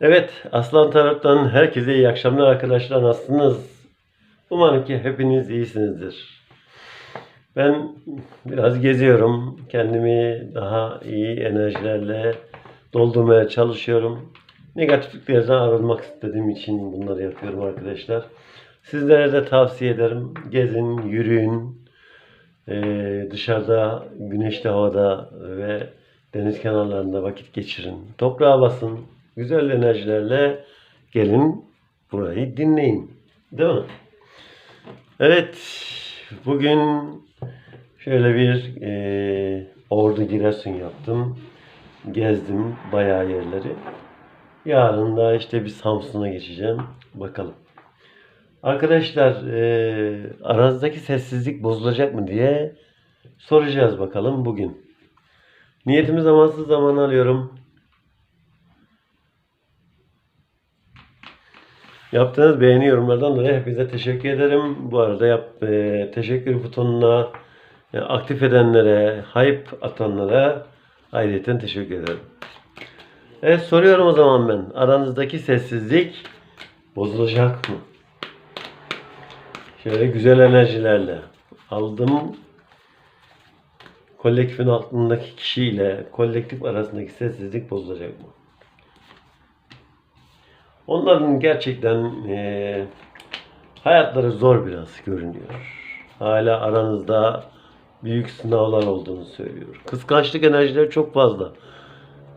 Evet, Aslan Tarot'tan herkese iyi akşamlar arkadaşlar. Nasılsınız? Umarım ki hepiniz iyisinizdir. Ben biraz geziyorum. Kendimi daha iyi enerjilerle doldurmaya çalışıyorum. Negatifliklerden arınmak istediğim için bunları yapıyorum arkadaşlar. Sizlere de tavsiye ederim. Gezin, yürüyün. Ee, dışarıda, güneşli havada ve deniz kenarlarında vakit geçirin. Toprağa basın. Güzel enerjilerle gelin burayı dinleyin. Değil mi? Evet. Bugün şöyle bir e, Ordu Giresun yaptım. Gezdim bayağı yerleri. Yarın da işte bir Samsun'a geçeceğim. Bakalım. Arkadaşlar e, aranızdaki sessizlik bozulacak mı diye soracağız bakalım bugün. Niyetimi zamansız zaman alıyorum. Yaptığınız beğeni yorumlardan dolayı hepinize teşekkür ederim. Bu arada yap, e, teşekkür butonuna e, aktif edenlere, hype atanlara ayrıca teşekkür ederim. Evet soruyorum o zaman ben. Aranızdaki sessizlik bozulacak mı? Şöyle güzel enerjilerle aldım. Kolektifin altındaki kişiyle kolektif arasındaki sessizlik bozulacak mı? Onların gerçekten eee, hayatları zor biraz görünüyor. Hala aranızda büyük sınavlar olduğunu söylüyor. Kıskançlık enerjileri çok fazla.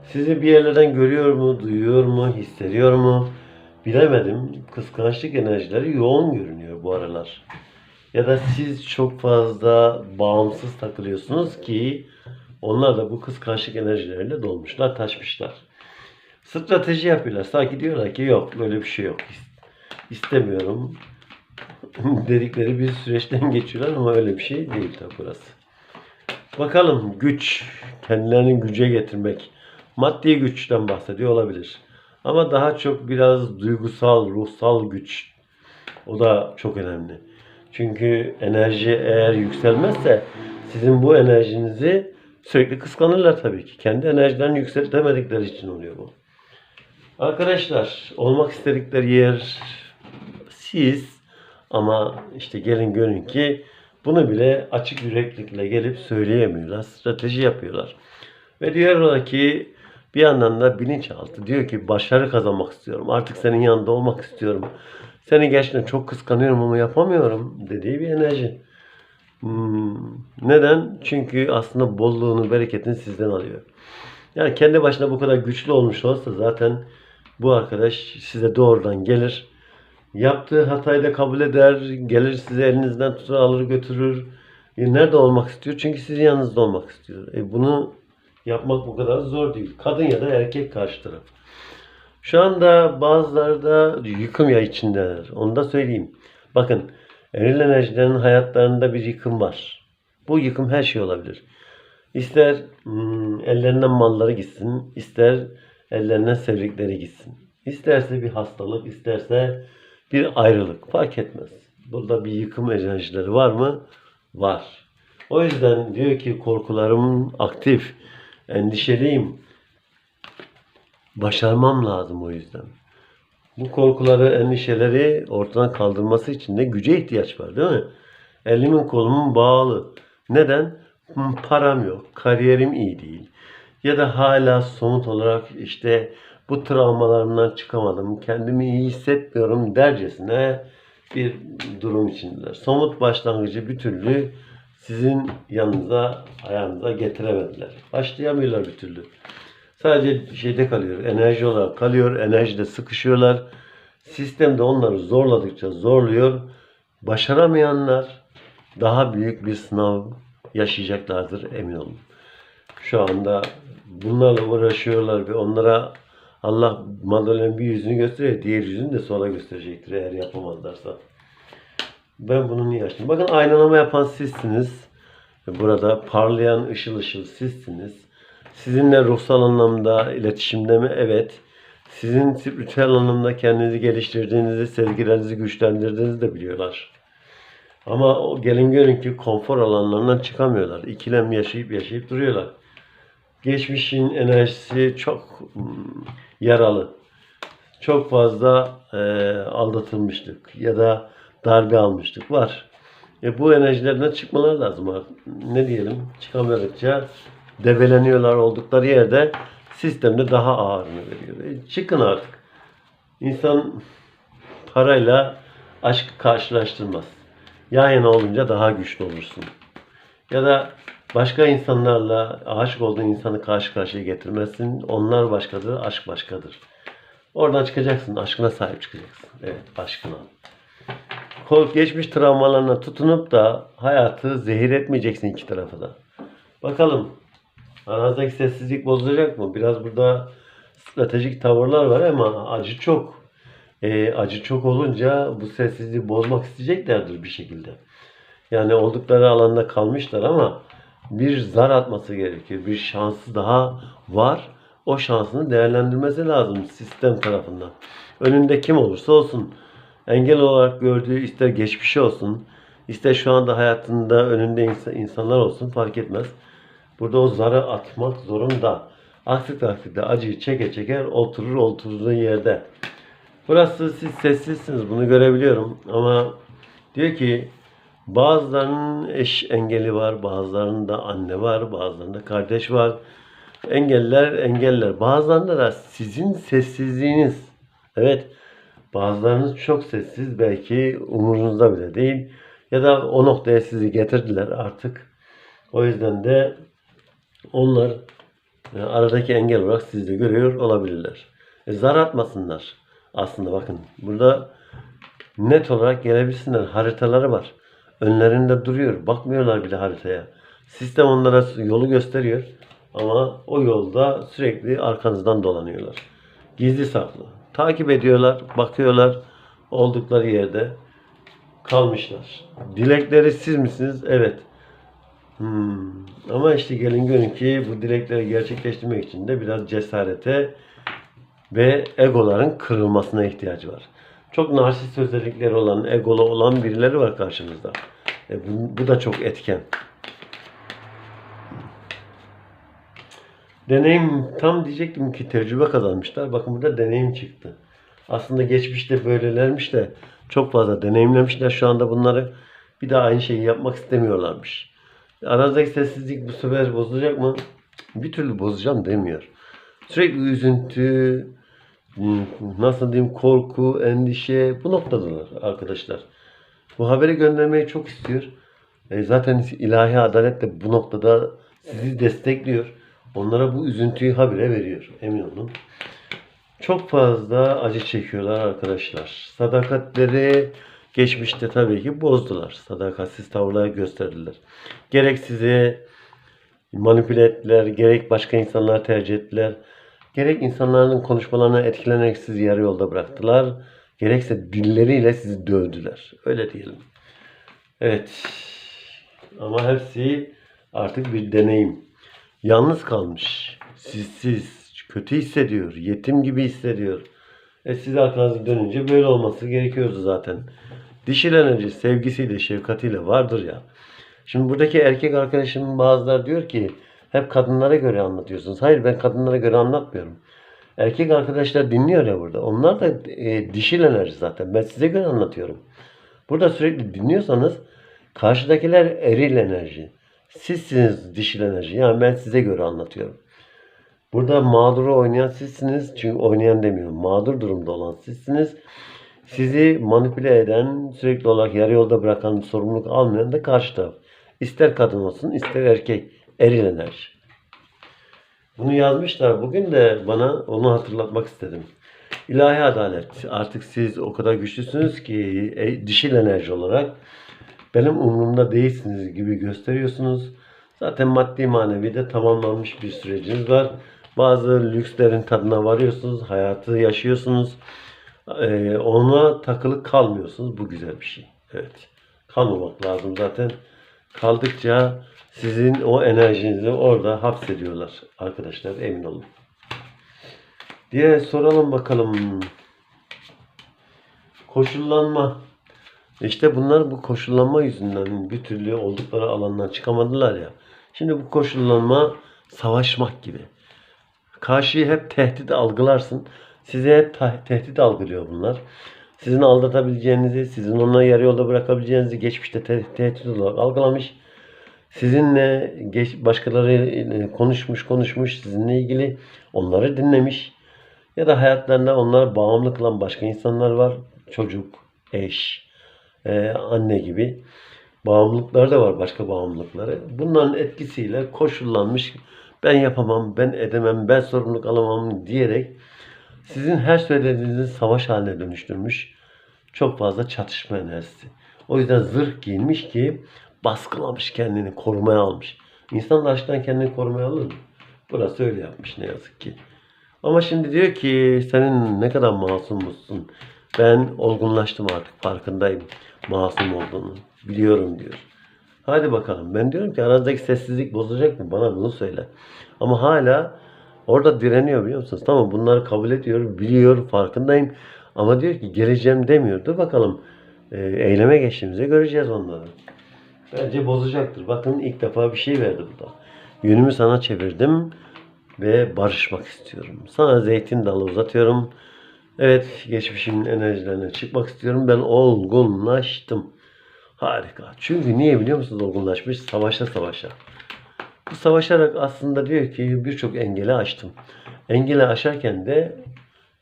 Sizi bir yerlerden görüyor mu, duyuyor mu, hissediyor mu? Bilemedim. Kıskançlık enerjileri yoğun görünüyor bu aralar. Ya da siz çok fazla bağımsız takılıyorsunuz ki onlar da bu kıskançlık enerjileriyle dolmuşlar, taşmışlar. Strateji yapıyorlar. Sanki diyorlar ki yok böyle bir şey yok. İstemiyorum dedikleri bir süreçten geçiyorlar ama öyle bir şey değil tabi burası. Bakalım güç, kendilerini güce getirmek. Maddi güçten bahsediyor olabilir. Ama daha çok biraz duygusal, ruhsal güç. O da çok önemli. Çünkü enerji eğer yükselmezse sizin bu enerjinizi sürekli kıskanırlar tabii ki. Kendi enerjilerini yükseltemedikleri için oluyor bu. Arkadaşlar olmak istedikleri yer siz ama işte gelin görün ki bunu bile açık yüreklilikle gelip söyleyemiyorlar. Strateji yapıyorlar. Ve diyorlar ki bir yandan da bilinçaltı diyor ki başarı kazanmak istiyorum. Artık senin yanında olmak istiyorum. Seni gerçekten çok kıskanıyorum ama yapamıyorum dediği bir enerji. Hmm, Neden? Çünkü aslında bolluğunu, bereketini sizden alıyor. Yani kendi başına bu kadar güçlü olmuş olsa zaten bu arkadaş size doğrudan gelir. Yaptığı hatayı da kabul eder. Gelir size elinizden tutar alır götürür. E, nerede olmak istiyor? Çünkü sizin yanınızda olmak istiyor. E, bunu yapmak bu kadar zor değil. Kadın ya da erkek karşı taraf. Şu anda bazıları da yıkım ya içindeler. Onu da söyleyeyim. Bakın eril enerjilerin hayatlarında bir yıkım var. Bu yıkım her şey olabilir. İster hmm, ellerinden malları gitsin, ister ellerinden sevdikleri gitsin. İsterse bir hastalık, isterse bir ayrılık. Fark etmez. Burada bir yıkım enerjileri var mı? Var. O yüzden diyor ki korkularım aktif, endişeliyim. Başarmam lazım o yüzden. Bu korkuları, endişeleri ortadan kaldırması için de güce ihtiyaç var değil mi? Elimin kolumun bağlı. Neden? Param yok, kariyerim iyi değil. Ya da hala somut olarak işte bu travmalarımdan çıkamadım, kendimi iyi hissetmiyorum dercesine bir durum içindeler. Somut başlangıcı bir türlü sizin yanınıza, ayağınıza getiremediler. Başlayamıyorlar bir türlü. Sadece şeyde kalıyor, enerji olarak kalıyor, enerjide sıkışıyorlar. Sistem de onları zorladıkça zorluyor. Başaramayanlar daha büyük bir sınav yaşayacaklardır emin olun. Şu anda bunlarla uğraşıyorlar ve onlara Allah Madalyanın bir yüzünü gösteriyor, diğer yüzünü de sonra gösterecektir eğer yapamazlarsa. Ben bunu niye açtım? Bakın aynalama yapan sizsiniz. Burada parlayan ışıl ışıl sizsiniz. Sizinle ruhsal anlamda iletişimde mi? Evet. Sizin spiritüel anlamda kendinizi geliştirdiğinizi, sevgilerinizi güçlendirdiğinizi de biliyorlar. Ama gelin görün ki konfor alanlarından çıkamıyorlar. İkilem yaşayıp yaşayıp duruyorlar. Geçmişin enerjisi çok hmm, yaralı. çok fazla e, aldatılmıştık ya da darbe almıştık var. E, bu enerjilerden çıkmaları lazım. Ne diyelim çıkamadıkça debeleniyorlar oldukları yerde sistemde daha ağırını veriyor. E, çıkın artık. İnsan parayla aşkı karşılaştırmaz. Yan yana olunca daha güçlü olursun. Ya da başka insanlarla aşık olduğun insanı karşı karşıya getirmezsin. Onlar başkadır, aşk başkadır. Oradan çıkacaksın, aşkına sahip çıkacaksın. Evet, aşkına. Kol- Geçmiş travmalarına tutunup da hayatı zehir etmeyeceksin iki tarafa da. Bakalım aranızdaki sessizlik bozulacak mı? Biraz burada stratejik tavırlar var ama acı çok. Ee, acı çok olunca bu sessizliği bozmak isteyeceklerdir bir şekilde. Yani oldukları alanda kalmışlar ama bir zar atması gerekiyor. Bir şansı daha var. O şansını değerlendirmesi lazım sistem tarafından. Önünde kim olursa olsun. Engel olarak gördüğü ister geçmişi olsun, ister şu anda hayatında önünde ins- insanlar olsun fark etmez. Burada o zarı atmak zorunda. Aksi takdirde acıyı çeke çeker oturur oturduğu yerde. Burası siz sessizsiniz bunu görebiliyorum ama diyor ki bazılarının eş engeli var, bazılarının da anne var, bazılarında kardeş var. Engeller engeller. Bazılarında da sizin sessizliğiniz. Evet bazılarınız çok sessiz belki umurunuzda bile değil. Ya da o noktaya sizi getirdiler artık. O yüzden de onlar e, aradaki engel olarak sizi de görüyor olabilirler. E, zar atmasınlar. Aslında bakın burada net olarak gelebilsinler. Haritaları var. Önlerinde duruyor. Bakmıyorlar bile haritaya. Sistem onlara yolu gösteriyor. Ama o yolda sürekli arkanızdan dolanıyorlar. Gizli saklı. Takip ediyorlar, bakıyorlar. Oldukları yerde kalmışlar. Dilekleri siz misiniz? Evet. Hmm. Ama işte gelin görün ki bu dilekleri gerçekleştirmek için de biraz cesarete ve egoların kırılmasına ihtiyacı var. Çok narsist özellikleri olan, egolu olan birileri var karşınızda. E bu, bu da çok etken. Deneyim tam diyecektim ki tecrübe kazanmışlar. Bakın burada deneyim çıktı. Aslında geçmişte böylelermiş de çok fazla deneyimlemişler. Şu anda bunları bir daha aynı şeyi yapmak istemiyorlarmış. Aranızdaki sessizlik bu sefer bozulacak mı? Bir türlü bozacağım demiyor. Sürekli üzüntü, nasıl diyeyim korku, endişe bu noktadalar arkadaşlar. Bu haberi göndermeyi çok istiyor. E, zaten ilahi adalet de bu noktada sizi destekliyor. Onlara bu üzüntüyü habire veriyor. Emin olun. Çok fazla acı çekiyorlar arkadaşlar. Sadakatleri geçmişte tabii ki bozdular. Sadakatsiz tavırlar gösterdiler. Gerek sizi manipüle ettiler, gerek başka insanlar tercih ettiler. Gerek insanların konuşmalarına etkilenerek sizi yarı yolda bıraktılar. Gerekse dilleriyle sizi dövdüler. Öyle diyelim. Evet. Ama hepsi artık bir deneyim. Yalnız kalmış. Sizsiz. Kötü hissediyor. Yetim gibi hissediyor. E siz arkanızı dönünce böyle olması gerekiyordu zaten. Dişil enerji sevgisiyle, şefkatiyle vardır ya. Şimdi buradaki erkek arkadaşımın bazıları diyor ki hep kadınlara göre anlatıyorsunuz. Hayır ben kadınlara göre anlatmıyorum. Erkek arkadaşlar dinliyor ya burada. Onlar da e, dişil enerji zaten. Ben size göre anlatıyorum. Burada sürekli dinliyorsanız karşıdakiler eril enerji. Sizsiniz dişil enerji. Yani ben size göre anlatıyorum. Burada mağduru oynayan sizsiniz. Çünkü oynayan demiyorum. Mağdur durumda olan sizsiniz. Sizi manipüle eden, sürekli olarak yarı yolda bırakan, sorumluluk almayan da karşı taraf. İster kadın olsun, ister erkek. Eril enerji. Bunu yazmışlar. Bugün de bana onu hatırlatmak istedim. İlahi adalet. Artık siz o kadar güçlüsünüz ki e, dişil enerji olarak benim umurumda değilsiniz gibi gösteriyorsunuz. Zaten maddi manevi de tamamlanmış bir süreciniz var. Bazı lükslerin tadına varıyorsunuz. Hayatı yaşıyorsunuz. Ee, ona takılı kalmıyorsunuz. Bu güzel bir şey. Evet. Kalmamak lazım zaten. Kaldıkça sizin o enerjinizi orada hapsediyorlar arkadaşlar emin olun. Diye soralım bakalım. Koşullanma. İşte bunlar bu koşullanma yüzünden bir türlü oldukları alandan çıkamadılar ya. Şimdi bu koşullanma savaşmak gibi. Karşıyı hep tehdit algılarsın. Size hep tehdit algılıyor bunlar. Sizin aldatabileceğinizi, sizin onları yarı yolda bırakabileceğinizi geçmişte te- tehdit olarak algılamış. Sizinle geç, başkaları e, konuşmuş konuşmuş sizinle ilgili onları dinlemiş. Ya da hayatlarında onlara bağımlı kılan başka insanlar var. Çocuk, eş, e, anne gibi bağımlılıkları da var başka bağımlılıkları. Bunların etkisiyle koşullanmış ben yapamam, ben edemem, ben sorumluluk alamam diyerek sizin her söylediğinizi savaş haline dönüştürmüş. Çok fazla çatışma enerjisi. O yüzden zırh giyinmiş ki baskılamış kendini, korumaya almış. İnsan da aşktan kendini korumaya alır mı? Burası öyle yapmış ne yazık ki. Ama şimdi diyor ki senin ne kadar masummuşsun. Ben olgunlaştım artık farkındayım masum olduğunu. Biliyorum diyor. Hadi bakalım. Ben diyorum ki aranızdaki sessizlik bozacak mı? Bana bunu söyle. Ama hala orada direniyor biliyor musunuz? Tamam bunları kabul ediyor, biliyor, farkındayım. Ama diyor ki geleceğim demiyor. Dur bakalım. e, eyleme geçtiğimizde göreceğiz onları. Bence bozacaktır. Bakın ilk defa bir şey verdi burada. Yönümü sana çevirdim ve barışmak istiyorum. Sana zeytin dalı uzatıyorum. Evet, geçmişimin enerjilerine çıkmak istiyorum. Ben olgunlaştım. Harika. Çünkü niye biliyor musunuz olgunlaşmış? Savaşa savaşa. Bu savaşarak aslında diyor ki birçok engeli aştım. Engeli aşarken de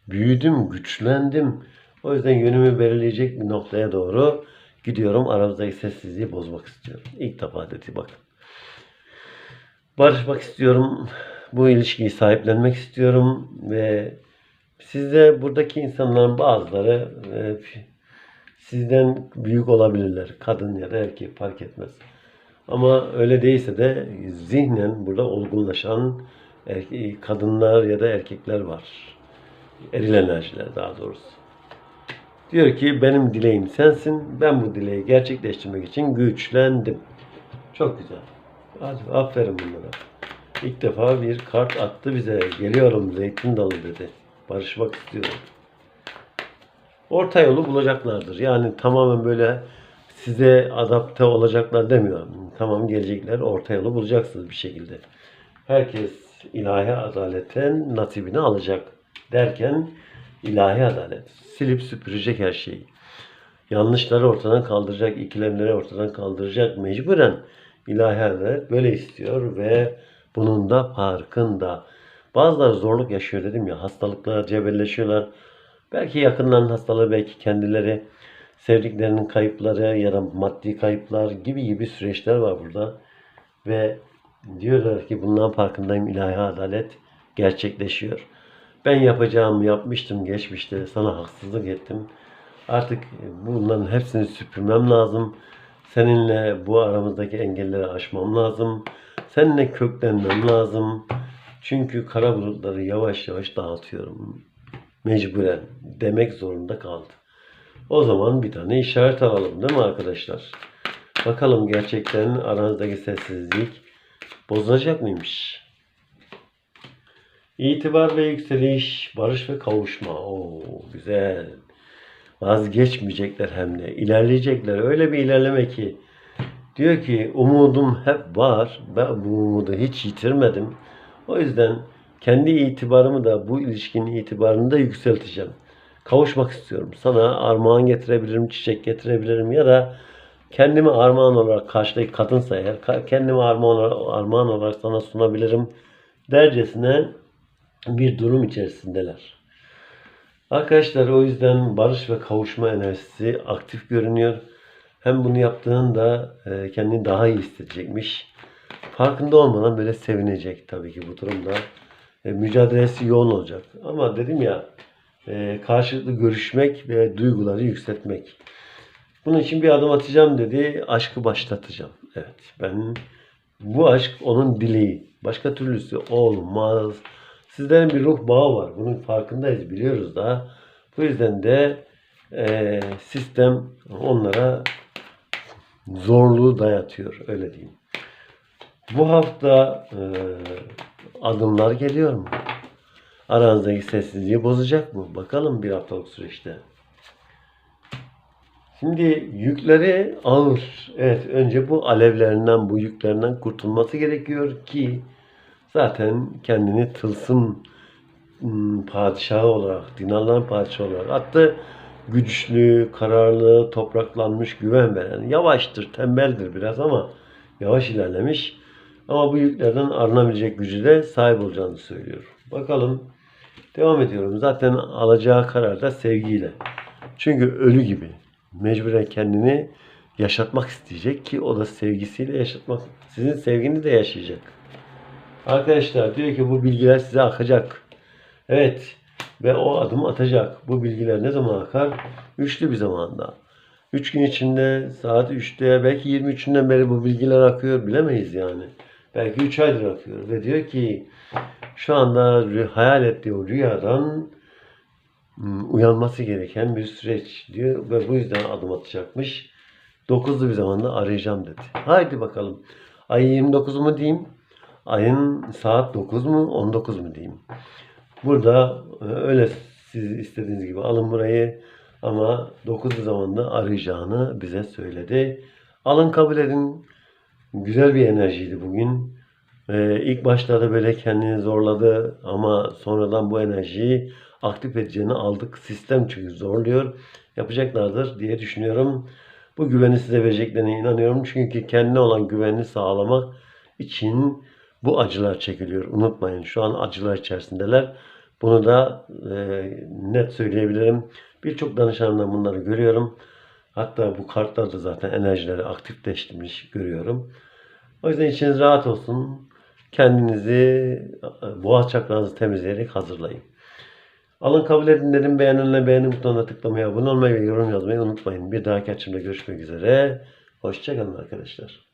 büyüdüm, güçlendim. O yüzden yönümü belirleyecek bir noktaya doğru gidiyorum. Aramızdaki sessizliği bozmak istiyorum. İlk defa dedi bakın. Barışmak istiyorum. Bu ilişkiyi sahiplenmek istiyorum ve sizde buradaki insanların bazıları e, sizden büyük olabilirler. Kadın ya da erkek fark etmez. Ama öyle değilse de zihnen burada olgunlaşan erke- kadınlar ya da erkekler var. Eril enerjiler daha doğrusu. Diyor ki benim dileğim sensin. Ben bu dileği gerçekleştirmek için güçlendim. Çok güzel. Hadi aferin bunlara. İlk defa bir kart attı bize. Geliyorum zeytin dalı dedi. Barışmak istiyorum. Orta yolu bulacaklardır. Yani tamamen böyle size adapte olacaklar demiyorum. Tamam gelecekler orta yolu bulacaksınız bir şekilde. Herkes ilahi adaletten nasibini alacak derken ilahi adalet silip süpürecek her şeyi. Yanlışları ortadan kaldıracak, ikilemleri ortadan kaldıracak mecburen ilahi adalet böyle istiyor ve bunun da farkında. Bazıları zorluk yaşıyor dedim ya hastalıklara cebelleşiyorlar. Belki yakınların hastalığı, belki kendileri sevdiklerinin kayıpları ya da maddi kayıplar gibi gibi süreçler var burada. Ve diyorlar ki bundan farkındayım ilahi adalet gerçekleşiyor. Ben yapacağımı yapmıştım geçmişte sana haksızlık ettim. Artık bunların hepsini süpürmem lazım. Seninle bu aramızdaki engelleri aşmam lazım. Seninle köklenmem lazım. Çünkü kara bulutları yavaş yavaş dağıtıyorum. Mecburen demek zorunda kaldı. O zaman bir tane işaret alalım değil mi arkadaşlar? Bakalım gerçekten aranızdaki sessizlik bozulacak mıymış? İtibar ve yükseliş, barış ve kavuşma. Oo güzel. Vazgeçmeyecekler hem de. İlerleyecekler. Öyle bir ilerleme ki. Diyor ki umudum hep var. Ben bu umudu hiç yitirmedim. O yüzden kendi itibarımı da bu ilişkinin itibarını da yükselteceğim. Kavuşmak istiyorum. Sana armağan getirebilirim, çiçek getirebilirim ya da kendimi armağan olarak karşıdaki kadınsa eğer kendimi armağan armağan olarak sana sunabilirim dercesine bir durum içerisindeler. Arkadaşlar o yüzden barış ve kavuşma enerjisi aktif görünüyor. Hem bunu yaptığında e, kendini daha iyi hissedecekmiş. Farkında olmadan böyle sevinecek tabii ki bu durumda. E, mücadelesi yoğun olacak. Ama dedim ya e, karşılıklı görüşmek ve duyguları yükseltmek. Bunun için bir adım atacağım dedi. Aşkı başlatacağım. Evet ben bu aşk onun dileği. Başka türlüsü olmaz. Sizlerin bir ruh bağı var. Bunun farkındayız, biliyoruz da. Bu yüzden de e, sistem onlara zorluğu dayatıyor. Öyle diyeyim. Bu hafta e, adımlar geliyor mu? Aranızdaki sessizliği bozacak mı? Bakalım bir haftalık süreçte. Şimdi yükleri ağır. Evet önce bu alevlerinden, bu yüklerinden kurtulması gerekiyor ki zaten kendini tılsım hmm, padişahı olarak, dinarların padişahı olarak attı. Güçlü, kararlı, topraklanmış, güven veren. Yavaştır, tembeldir biraz ama yavaş ilerlemiş. Ama bu yüklerden arınabilecek gücü de sahip olacağını söylüyor. Bakalım. Devam ediyorum. Zaten alacağı karar da sevgiyle. Çünkü ölü gibi. Mecburen kendini yaşatmak isteyecek ki o da sevgisiyle yaşatmak. Sizin sevgini de yaşayacak. Arkadaşlar diyor ki bu bilgiler size akacak. Evet. Ve o adım atacak. Bu bilgiler ne zaman akar? Üçlü bir zamanda. Üç gün içinde saat 3'te belki 23'ünden beri bu bilgiler akıyor bilemeyiz yani. Belki 3 aydır akıyor. Ve diyor ki şu anda hayal ettiği rüyadan hmm, uyanması gereken bir süreç diyor ve bu yüzden adım atacakmış. 9'lu bir zamanda arayacağım dedi. Haydi bakalım. Ay 29 mu diyeyim? Ayın saat 9 mu 19 mu diyeyim? Burada e, öyle siz istediğiniz gibi alın burayı ama 9'lu zamanda arayacağını bize söyledi. Alın kabul edin. Güzel bir enerjiydi bugün. Ee, ilk başlarda böyle kendini zorladı ama sonradan bu enerjiyi aktif edeceğini aldık. Sistem çünkü zorluyor. Yapacaklardır diye düşünüyorum. Bu güveni size vereceklerine inanıyorum. Çünkü kendine olan güvenini sağlamak için bu acılar çekiliyor. Unutmayın şu an acılar içerisindeler. Bunu da e, net söyleyebilirim. Birçok danışanımdan bunları görüyorum. Hatta bu kartlarda zaten enerjileri aktifleştirmiş görüyorum. O yüzden içiniz rahat olsun. Kendinizi e, boğaz çakranızı temizleyerek hazırlayın. Alın kabul edin dedim. Beğenenle beğeni butonuna tıklamayı, abone olmayı ve yorum yazmayı unutmayın. Bir dahaki açımda görüşmek üzere. Hoşçakalın arkadaşlar.